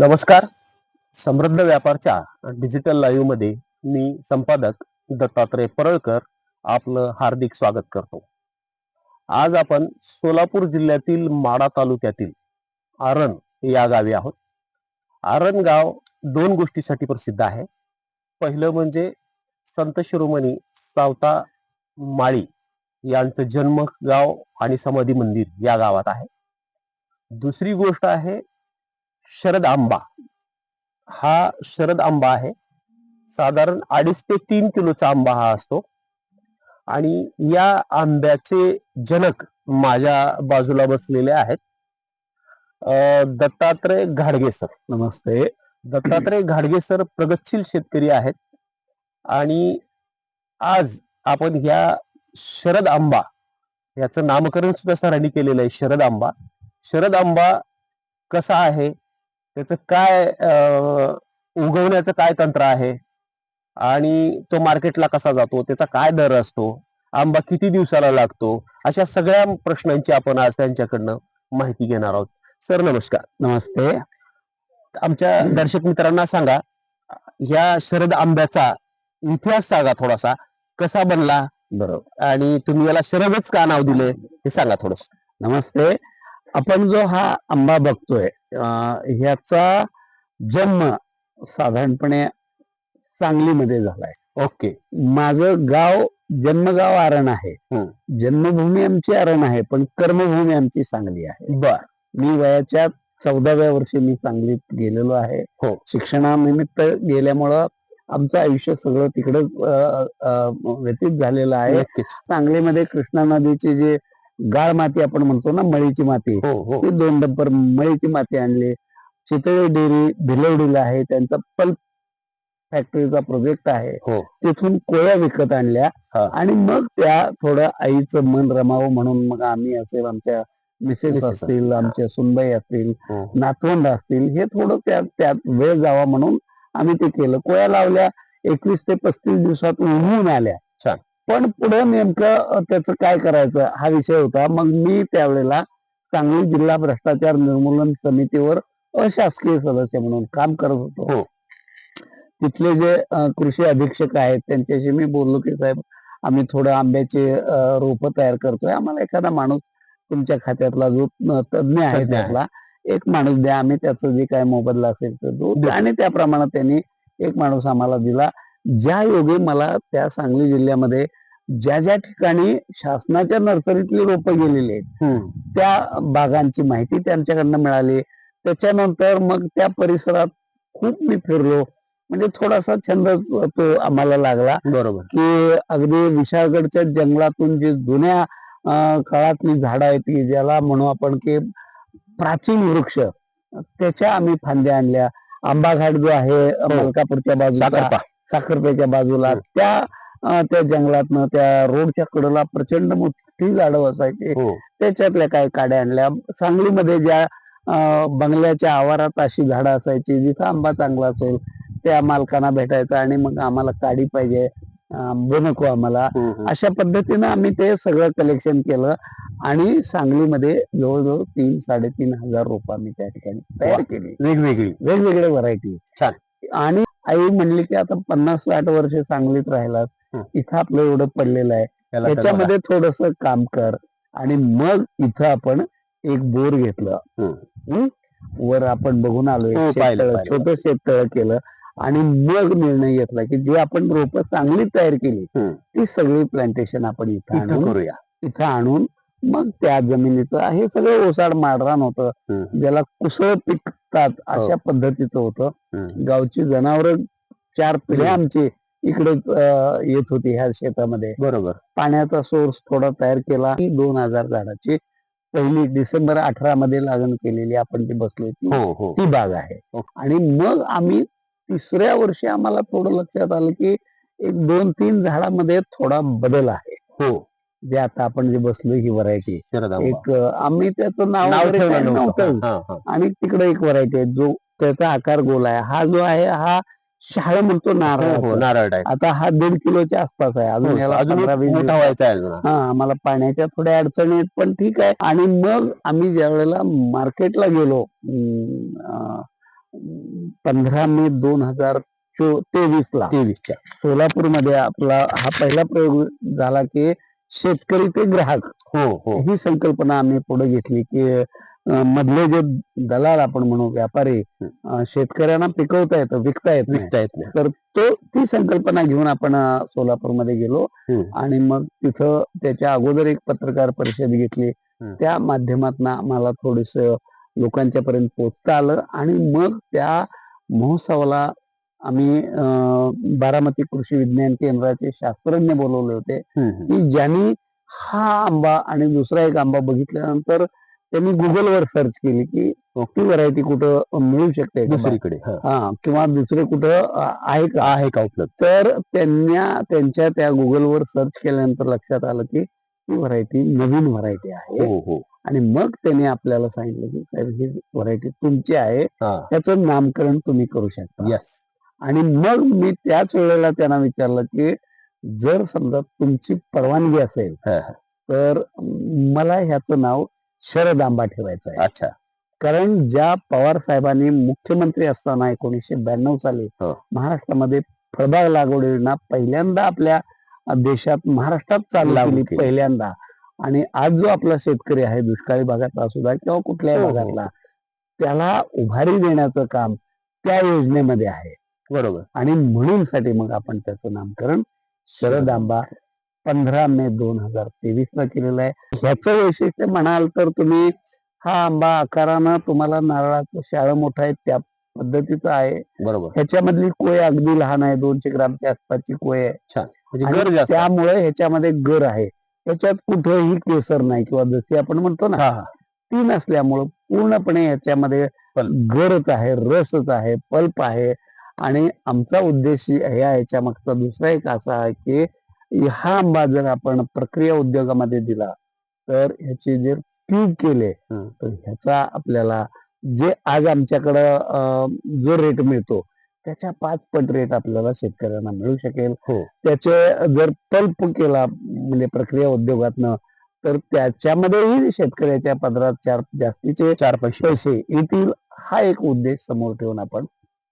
नमस्कार. समृद्ध व्यापारच्या डिजिटल लाईव्हमध्ये मी संपादक दत्तात्रय परळकर आपलं हार्दिक स्वागत करतो. आज आपण सोलापूर जिल्ह्यातील माडा तालुक्यातील आरण या गावी आहोत. आरण गाव दोन गोष्टीसाठी प्रसिद्ध आहे. पहिलं म्हणजे संत शिरोमणी सावता माळी यांचं जन्मगाव आणि समाधी मंदिर या गावात आहे. दुसरी गोष्ट आहे शरद आंबा. हा शरद आंबा आहे. साधारण अडीच ते तीन किलोचा आंबा हा असतो. आणि या आंब्याचे जनक माझ्या बाजूला बसलेले आहेत. दत्तात्रय घाडगे सर नमस्ते. दत्तात्रय घाडगे सर प्रगतशील शेतकरी आहेत. आणि आज आपण ह्या शरद आंबा याचं नामकरण सुद्धा सरांनी केलेलं आहे शरद आंबा. शरद आंबा कसा आहे? त्याचं काय उगवण्याचं काय तंत्र आहे? आणि तो मार्केटला कसा जातो? त्याचा काय दर असतो? आंबा किती दिवसाला लागतो? अशा सगळ्या प्रश्नांची आपण आज त्यांच्याकडनं माहिती घेणार आहोत. सर नमस्कार. नमस्ते. आमच्या दर्शक मित्रांना सांगा ह्या शरद आंब्याचा इतिहास सांगा थोडासा. कसा बनला? बरोबर. आणि तुम्ही याला शरदच का नाव दिले हे सांगा थोडस. नमस्ते. आपण जो हा आंबा बघतोय ह्याचा जन्म साधारणपणे सांगलीमध्ये झालाय. ओके. माझं गाव जन्मगाव आरण आहे. जन्मभूमी आमची आरण आहे पण कर्मभूमी आमची सांगली आहे. बर. मी वयाच्या चौदाव्या वर्षी मी सांगलीत गेलेलो आहे. हो. शिक्षणानिमित्त गेल्यामुळं आमचं आयुष्य सगळं तिकडं व्यतीत झालेलं आहे. सांगलीमध्ये कृष्णा नदीची जे गाळ माती आपण म्हणतो ना मळीची माती हो हो ती दोन डंपर मळीची माती आणली चितळे डेअरी भिलवडीला आहे त्यांचा पल्प फॅक्टरीचा प्रोजेक्ट आहे हो तिथून कोळ्या विकत आणल्या हा. आणि मग त्या थोडं आईचं मन रमावं म्हणून मग आम्ही असेल आमच्या मिसेस मिसेस असतील असतील. आमच्या सुनबाई असतील हो. नातवंड असतील हे थोडं त्यात त्यात वेळ जावा म्हणून आम्ही ते केलं कोया लावल्या एकवीस ते पस्तीस दिवसात उघडून आल्या छान. पण पुढे नेमकं त्याचं काय करायचं हा विषय होता. मग मी त्यावेळेला सांगली जिल्हा भ्रष्टाचार निर्मूलन समितीवर अशासकीय सदस्य म्हणून काम करत होतो. हो. तिथले जे कृषी अधीक्षक आहेत त्यांच्याशी मी बोललो की साहेब आम्ही थोडं आंब्याचे रोप तयार करतोय. आम्हाला एखादा माणूस तुमच्या खात्यातला जो तज्ञ आहे. त्यातला एक माणूस द्या. आम्ही त्याचं जे काय मोबदला असेल तर देऊ. आणि त्याप्रमाणे त्यांनी एक माणूस आम्हाला दिला. ज्या योगे मला त्या सांगली जिल्ह्यामध्ये ज्या ज्या ठिकाणी शासनाच्या नर्सरीतली रोपं गेलेली आहेत. त्या बागांची माहिती त्यांच्याकडनं मिळाली. त्याच्यानंतर मग त्या परिसरात खूप मी फिरलो. म्हणजे थोडासा छंद तो आम्हाला लागला. बरोबर. की अगदी विशाळगडच्या जंगलातून जे जुन्या काळातली झाडं आहेत की ज्याला म्हणू आपण की प्राचीन वृक्ष त्याच्या आम्ही फांद्या आणल्या. आंबा घाट जो आहे मलकापूरच्या बाजूला साखरपा. साखरपेच्या बाजूला हो. त्या त्या जंगलातनं त्या रोडच्या कडेला प्रचंड मोठी झाडं असायची हो. त्याच्यातल्या काही काड्या आणल्या. सांगलीमध्ये ज्या बंगल्याच्या आवारात अशी झाडं असायची जिथं आंबा चांगला असेल त्या मालकांना भेटायचं आणि मग आम्हाला काडी पाहिजे आंबे नको आम्हाला. हम्म, हम्म. अशा पद्धतीनं आम्ही ते सगळं कलेक्शन केलं आणि सांगलीमध्ये जवळजवळ तीन साडेतीन हजार रोपं आम्ही त्या ठिकाणी तयार. केली. वेगवेगळी. वेगवेगळे व्हरायटी. छान. आणि आई म्हणली की आता पन्नास साठ वर्ष सांगलीत राहिलात हं. इथं आपलं एवढं पडलेलं आहे त्याच्यामध्ये थोडस काम कर आणि मग इथं आपण एक बोर घेतलं हं. हं? वर आपण बघून हो, पाहिलं. छोट शेततळ केलं आणि मग निर्णय घेतला की जे आपण रोप चांगली तयार केली हं. ती सगळी प्लांटेशन आपण इथं करूया इथं आणून मग त्या जमिनीचं हे सगळं ओसाड माडरान होतं हं. ज्याला कुसळ पिकतात अशा पद्धतीचं होतं. गावची जनावर चार पिढ्या हं. आमची इकडे अं, येत होती ह्या शेतामध्ये. बरोबर. पाण्याचा सोर्स थोडा तयार केला. दोन हजार झाडाची पहिली डिसेंबर अठरा मध्ये लागण केलेली आपण जी बसलोय ती हो हो. ती बाग आहे. ओके. आणि मग आम्ही तिसऱ्या वर्षी आम्हाला थोडं लक्षात आलं की एक दोन तीन झाडामध्ये थोडा बदल आहे. हो. जे आता आपण जे बसलोय ही व्हरायटी. एक आम्ही त्याचं नाव वगैरे नव्हतं. हा, हा. आणि तिकडे एक व्हरायटी आहे जो त्याचा आकार गोल आहे. हा जो आहे हा शहाळ म्हणतो हो हो नारळ नारळ आता हा दीड किलोच्या आसपास आहे. अजून याला अजून मोठा व्हायचा आहे हा आम्हाला पाण्याच्या थोड्या अडचणी आहेत पण ठीक आहे. आणि मग आम्ही ज्या वेळेला मार्केटला गेलो पंधरा मे दोन हजार तेवीस ला तेवीसच्या. सोलापूरमध्ये आपला हा पहिला प्रयोग झाला की शेतकरी ते ग्राहक. हो हो. ही संकल्पना आम्ही पुढे घेतली की मधले जे दलाल आपण म्हणू व्यापारी शेतकऱ्यांना पिकवता येतं विकता येत विकता येत नाही. तो ती संकल्पना घेऊन आपण सोलापूरमध्ये गेलो. आणि मग तिथं त्याच्या अगोदर एक पत्रकार परिषद घेतली. त्या माध्यमातून आम्हाला थोडस लोकांच्या पर्यंत पोहोचता आलं आणि मग त्या महोत्सवाला आम्ही बारामती कृषी विज्ञान केंद्राचे शास्त्रज्ञ बोलवले होते. की ज्यांनी हा आंबा आणि दुसरा एक आंबा बघितल्यानंतर त्यांनी गुगलवर सर्च केली की ती व्हरायटी कुठं मिळू शकते? दुसरीकडे हा. किंवा दुसरे कुठं आहे का? आहे का उपलब्ध? तर त्यांना त्यांच्या त्या गुगलवर सर्च केल्यानंतर लक्षात आलं की ही व्हरायटी नवीन व्हरायटी आहे. हो हो. आणि मग त्यांनी आपल्याला सांगितलं की साहेब ही व्हरायटी तुमची आहे. त्याचं नामकरण तुम्ही करू शकता. यस आणि मग मी त्याच वेळेला त्यांना विचारलं की जर समजा तुमची परवानगी असेल. तर मला ह्याचं नाव शरद आंबा ठेवायचं आहे अच्छा कारण ज्या पवार साहेबांनी मुख्यमंत्री असताना एकोणीसशे ब्याण्णव साली हो. महाराष्ट्रामध्ये फळबाग लागवड योजना पहिल्यांदा आपल्या देशात महाराष्ट्रात चालू. पहिल्यांदा आणि आज जो आपला शेतकरी आहे दुष्काळी भागातला असू द्या किंवा कुठल्याही हो, हो. भागातला त्याला उभारी देण्याचं काम त्या योजनेमध्ये आहे बरोबर. आणि म्हणून साठी मग आपण त्याचं नामकरण शरद आंबा पंधरा मे दोन हजार तेवीस ला केलेलं आहे. ह्याचं वैशिष्ट्य म्हणाल तर तुम्ही हा आंबा आकारानं तुम्हाला नारळाचं शाळं मोठं आहे त्या पद्धतीचं आहे. बरोबर. ह्याच्यामधली कोय अगदी लहान आहे दोनशे ग्रामच्या आसपासची कोय आहे. म्हणजे गरज जास्त. त्यामुळे ह्याच्यामध्ये गर आहे. ह्याच्यात कुठेही केसर नाही किंवा जसे आपण म्हणतो ना ती नसल्यामुळं पूर्णपणे ह्याच्यामध्ये. गरज आहे रसच आहे पल्प आहे. आणि आमचा उद्देश ह्या ह्याच्या मागचा दुसरा एक असा आहे की हा आंबा जर आपण प्रक्रिया उद्योगामध्ये दिला तर ह्याचे जे ट्यूब केले. तर ह्याचा आपल्याला जे आज आमच्याकडं जो रेट मिळतो त्याच्या पाच पट रेट आपल्याला शेतकऱ्यांना मिळू शकेल हो. त्याचे जर पल्प केला म्हणजे प्रक्रिया उद्योगातनं तर त्याच्यामध्येही शेतकऱ्याच्या पदरात चार जास्तीचे चार पैसे पैसे येतील हा एक उद्देश समोर ठेवून आपण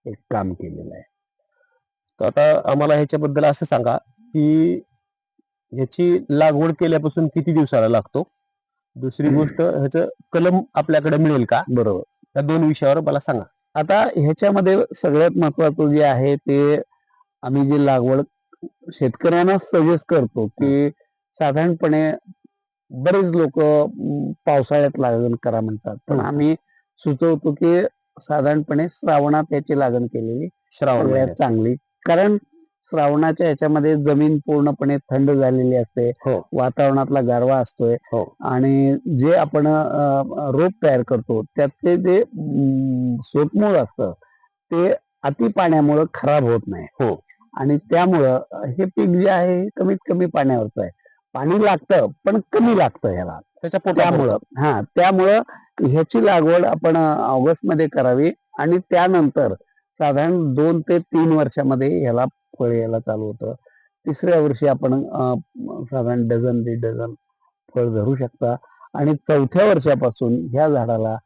एक काम केलेलं आहे. तर आता आम्हाला ह्याच्याबद्दल असं सांगा की ह्याची लागवड केल्यापासून किती दिवसाला लागतो? दुसरी गोष्ट ह्याचं कलम आपल्याकडे मिळेल का? बरोबर. या दोन विषयावर मला सांगा. आता ह्याच्यामध्ये सगळ्यात महत्वाचं जे आहे ते आम्ही जी लागवड शेतकऱ्यांना सजेस्ट करतो की साधारणपणे बरेच लोक पावसाळ्यात लागण करा म्हणतात. पण. आम्ही सुचवतो की साधारणपणे श्रावणात याची लागण केलेली श्रावण. चांगली कारण श्रावणाच्या ह्याच्यामध्ये जमीन पूर्णपणे थंड झालेली असते हो. वातावरणातला गारवा असतोय हो. आणि जे आपण रोप तयार करतो त्याचे जे अं, सोटमूळ असतं ते अति पाण्यामुळं खराब होत नाही हो. आणि त्यामुळं हे पीक जे आहे कमीत कमी पाण्यावरचं आहे पाणी लागतं पण कमी लागतं ह्याला त्याच्या पोटामुळं त्यामुळं हा त्यामुळं ह्याची लागवड आपण ऑगस्टमध्ये करावी आणि त्यानंतर साधारण दोन ते तीन वर्षामध्ये ह्याला फळ यायला चालू होतं तिसऱ्या वर्षी आपण साधारण डझन दीड डझन फळ धरू शकता आणि चौथ्या वर्षापासून ह्या झाडाला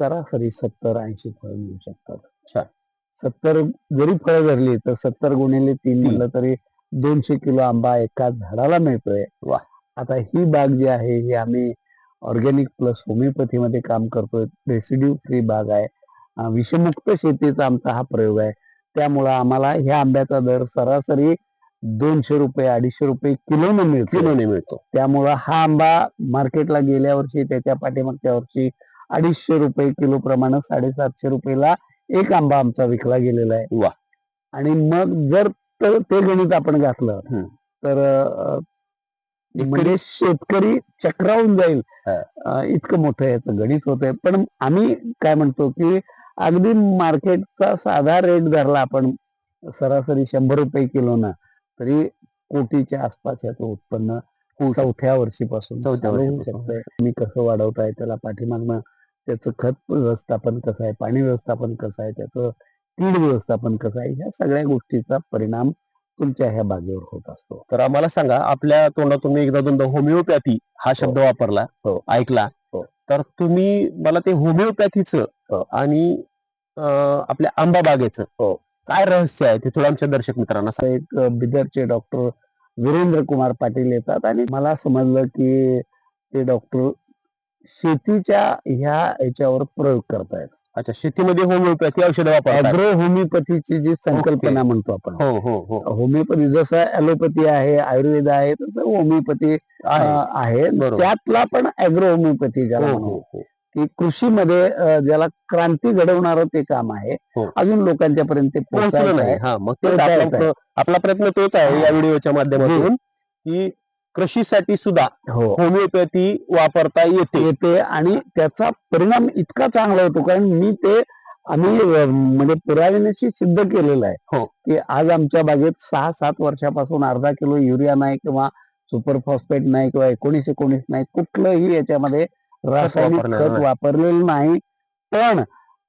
सरासरी सत्तर ऐंशी फळ मिळू शकतात. सत्तर जरी फळं धरली तर सत्तर गुणिले तीन. म्हणलं तरी दोनशे किलो आंबा एका झाडाला मिळतोय. वा. आता ही बाग जी आहे ही आम्ही ऑर्गॅनिक प्लस होमिओपॅथीमध्ये काम करतोय. रेसिड्यू फ्री बाग आहे. विषमुक्त शेतीचा आमचा हा प्रयोग आहे. त्यामुळं आम्हाला ह्या आंब्याचा दर सरासरी दोनशे रुपये अडीचशे रुपये किलोनं मिळतो. किलोने मिळतो. त्यामुळं हा आंबा मार्केटला गेल्या वर्षी त्याच्या पाठीमागच्या वर्षी अडीचशे रुपये किलो प्रमाणे साडेसातशे रुपयेला एक आंबा आमचा विकला गेलेला आहे. वा. आणि मग जर त- ते गणित आपण घातलं. तर म्हणजे शेतकरी चक्रावून जाईल. इतकं मोठं याचं गणित होतंय. पण आम्ही काय म्हणतो की अगदी मार्केटचा साधा रेट धरला आपण सरासरी शंभर रुपये किलोनं तरी कोटीच्या आसपास याचं उत्पन्न चौथ्या वर्षीपासून चौथ्या. शकतंय. तुम्ही कसं वाढवताय त्याला पाठीमागनं त्याचं खत व्यवस्थापन कसं आहे पाणी व्यवस्थापन कसं आहे त्याचं कीड व्यवस्थापन कसं आहे ह्या सगळ्या गोष्टीचा परिणाम तुमच्या ह्या बागेवर होत असतो तर आम्हाला सांगा आपल्या तोंडातून मी एकदा दोनदा होमिओपॅथी हा शब्द वापरला हो. ऐकला हो. तर तुम्ही मला ते होमिओपॅथीचं हो. आणि अं, आपल्या आंबा बागेचं हो. काय रहस्य आहे ते थोडं आमच्या दर्शक मित्रांना सांग. एक बिदरचे डॉक्टर वीरेंद्र कुमार पाटील येतात आणि मला समजलं की ते डॉक्टर शेतीच्या ह्या याच्यावर प्रयोग करतायत अच्छा शेतीमध्ये होमिओपॅथी औषधं वापरतात. अॅग्रो होमिओपॅथीची जी संकल्पना म्हणतो आपण. हो हो हो. होमिओपॅथी जसं ॲलोपॅथी आहे आयुर्वेद आहे तसं होमिओपॅथी आहे. त्यातला पण अॅग्रो होमिओपॅथी ज्याला. की कृषीमध्ये ज्याला क्रांती घडवणारं ते काम आहे. अजून लोकांच्या पर्यंत पोहोचलं नाही. हा आपला प्रयत्न तोच आहे. या व्हिडिओच्या माध्यमातून की कृषीसाठी सुद्धा हो होमिओपॅथी वापरता येते येते आणि त्याचा परिणाम इतका चांगला होतो कारण मी ते आम्ही म्हणजे पुराव्यानेशी सिद्ध केलेलं आहे हो. की आज आमच्या बागेत सहा सात वर्षापासून अर्धा किलो युरिया नाही किंवा सुपर फॉस्फेट नाही किंवा एकोणीस एकोणीस नाही कुठलंही याच्यामध्ये रासायनिक खत. वापरलेलं नाही पण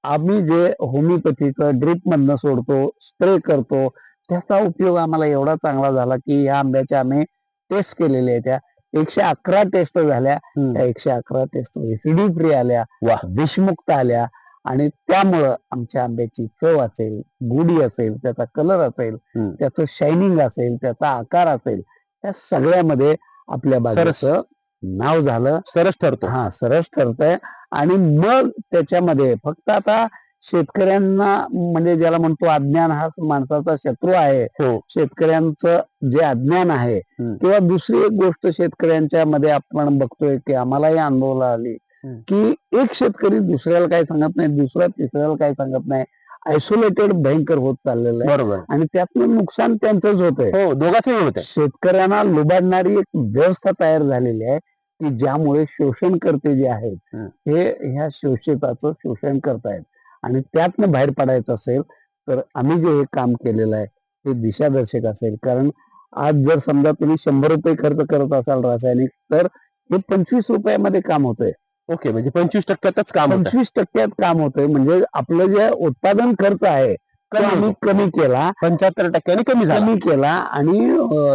आम्ही जे होमिओपॅथीचं ड्रिप मधनं सोडतो स्प्रे करतो त्याचा उपयोग आम्हाला एवढा चांगला झाला की या आंब्याच्या आम्ही टेस्ट केलेल्या आहेत त्या. एकशे अकरा टेस्ट झाल्या. त्या एकशे अकरा टेस्ट एसिडी फ्री आल्या. वा. विषमुक्त आल्या. आणि त्यामुळं आमच्या आंब्याची चव असेल गुढी असेल त्याचा कलर असेल. त्याचं शायनिंग असेल त्याचा आकार असेल त्या सगळ्यामध्ये आपल्या बागेचं नाव झालं. सरस ठरतो. हा सरस ठरतंय. आणि मग त्याच्यामध्ये फक्त आता शेतकऱ्यांना म्हणजे ज्याला म्हणतो अज्ञान हा माणसाचा शत्रू आहे. हो. शेतकऱ्यांचं जे अज्ञान आहे. किंवा दुसरी एक गोष्ट शेतकऱ्यांच्या मध्ये आपण बघतोय की आम्हालाही अनुभवला आली. की एक शेतकरी दुसऱ्याला काय सांगत नाही दुसरा तिसऱ्याला काय सांगत नाही. आयसोलेटेड भयंकर होत चाललेलं आहे. बरोबर. आणि त्यातनं नुकसान त्यांचंच होतंय हो दोघांचे होत आहे. शेतकऱ्यांना लुबाडणारी एक व्यवस्था तयार झालेली आहे की ज्यामुळे शोषणकर्ते जे आहेत. हे ह्या शोषिताचं शोषण करतायत. आणि त्यातनं बाहेर पडायचं असेल तर आम्ही जे हे काम केलेलं आहे ते दिशादर्शक असेल. कारण आज जर समजा तुम्ही शंभर रुपये खर्च करत असाल रासायनिक तर हे पंचवीस रुपयामध्ये काम होतंय. ओके म्हणजे पंचवीस टक्क्यातच काम पंचवीस टक्क्यात काम होतंय. म्हणजे आपलं जे उत्पादन खर्च आहे कमी. कमी केला. पंच्याहत्तर टक्क्याने कमी कमी केला आणि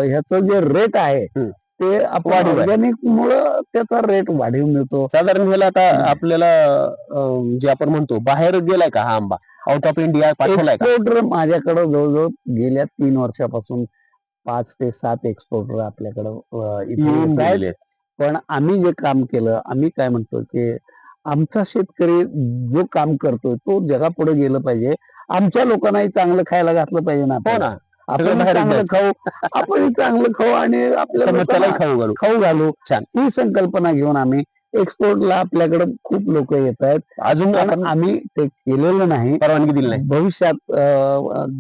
ह्याचं जे रेट आहे. ते आपण वाढीव आहे. ऑर्गॅनिक मुळे त्याचा रेट वाढीव मिळतो साधारण ह्याला आता. आपल्याला अं, जे आपण म्हणतो बाहेर गेलाय का हा आंबा आउट ऑफ इंडिया पाठवलाय का एक्सपोर्टर माझ्याकडे जवळजवळ गेल्या तीन वर्षापासून पाच ते सात एक्सपोर्टर आपल्याकडे येऊन इथे आहेत. पण आम्ही जे काम केलं आम्ही काय म्हणतो की आमचा शेतकरी जो काम करतोय तो जगापुढे गेलं पाहिजे आमच्या लोकांनाही चांगलं खायला घातलं पाहिजे ना हो. ना आपण बाहेर चांगलं खाऊ. आपण चांगलं खाऊ आणि आपल्या समस्यालाही लोकांना खाऊ घालू. खाऊ घालू. छान. ही संकल्पना घेऊन आम्ही एक्सपोर्टला आपल्याकडे खूप लोक येत आहेत. अजून आम्ही ते केलेलं नाही. परवानगी दिली नाही. भविष्यात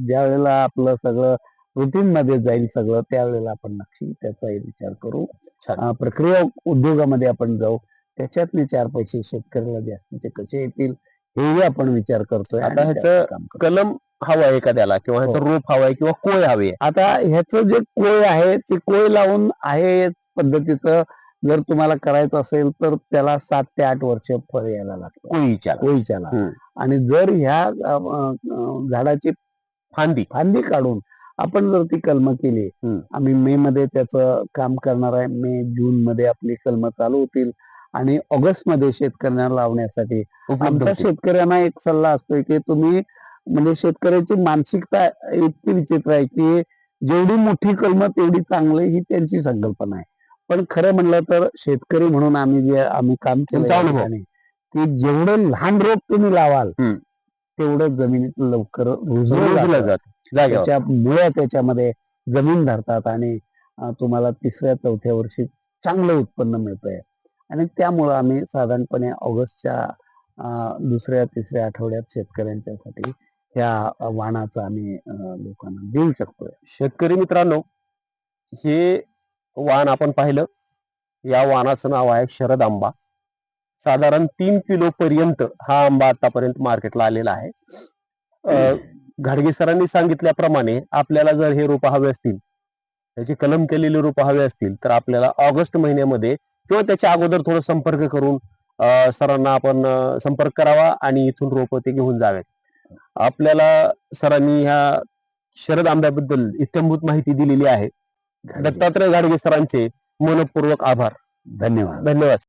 ज्या वेळेला आपलं सगळं रुटीन मध्ये जाईल सगळं त्यावेळेला आपण नक्की त्याचाही विचार करू. प्रक्रिया उद्योगामध्ये आपण जाऊ. त्याच्यातले चार पैसे शेतकऱ्याला जास्तीचे कसे येतील? हेही आपण विचार करतोय आता ह्याचं. कलम हवाय एखाद्याला किंवा ह्याचं हो. रोप हवाय किंवा कोय हवे आता ह्याचं जे कोय आहे ते कोय लावून आहे पद्धतीचं जर तुम्हाला करायचं असेल तर त्याला सात ते आठ वर्ष फळ यायला लागतं कोळीच्या कोळीच्याला. आणि जर ह्या झाडाची फांदी फांदी काढून आपण जर ती कलम केली. आम्ही मे मध्ये त्याचं काम करणार आहे मे जून मध्ये आपली कलम चालू होतील आणि ऑगस्टमध्ये शेतकऱ्यांना लावण्यासाठी होतील. शेतकऱ्यांना एक सल्ला असतोय की तुम्ही म्हणजे शेतकऱ्याची मानसिकता इतकी विचित्र आहे की जेवढी मोठी कलम तेवढी चांगली ही त्यांची संकल्पना आहे पण खरं म्हणलं तर शेतकरी म्हणून आम्ही जे आम्ही काम केलं की जेवढं लहान रोप तुम्ही लावाल. तेवढं जमिनीत लवकर रुजलं जातं. त्याच्या मुळ्या त्याच्यामध्ये जमीन धरतात आणि तुम्हाला तिसऱ्या चौथ्या वर्षी चांगलं उत्पन्न मिळतंय आणि त्यामुळं आम्ही साधारणपणे ऑगस्टच्या दुसऱ्या तिसऱ्या आठवड्यात शेतकऱ्यांच्यासाठी ह्या वाणाचा आम्ही लोकांना देऊ शकतोय. शेतकरी मित्रांनो हे वाण आपण पाहिलं. या वाणाचं नाव आहे शरद आंबा. साधारण तीन किलो पर्यंत हा आंबा आतापर्यंत मार्केटला आलेला आहे. घाडगे सरांनी सांगितल्याप्रमाणे आपल्याला जर हे रोपं हवे असतील त्याची कलम केलेली रोपं हवे असतील तर आपल्याला ऑगस्ट महिन्यामध्ये किंवा त्याच्या अगोदर थोडं संपर्क करून सरांना आपण संपर्क करावा आणि इथून रोपं ते घेऊन जावेत आपल्याला सरांनी ह्या शरद आंब्याबद्दल इत्यंभूत माहिती दिलेली आहे. दत्तात्रय गाडगे सरांचे मनपूर्वक आभार. धन्यवाद. धन्यवाद.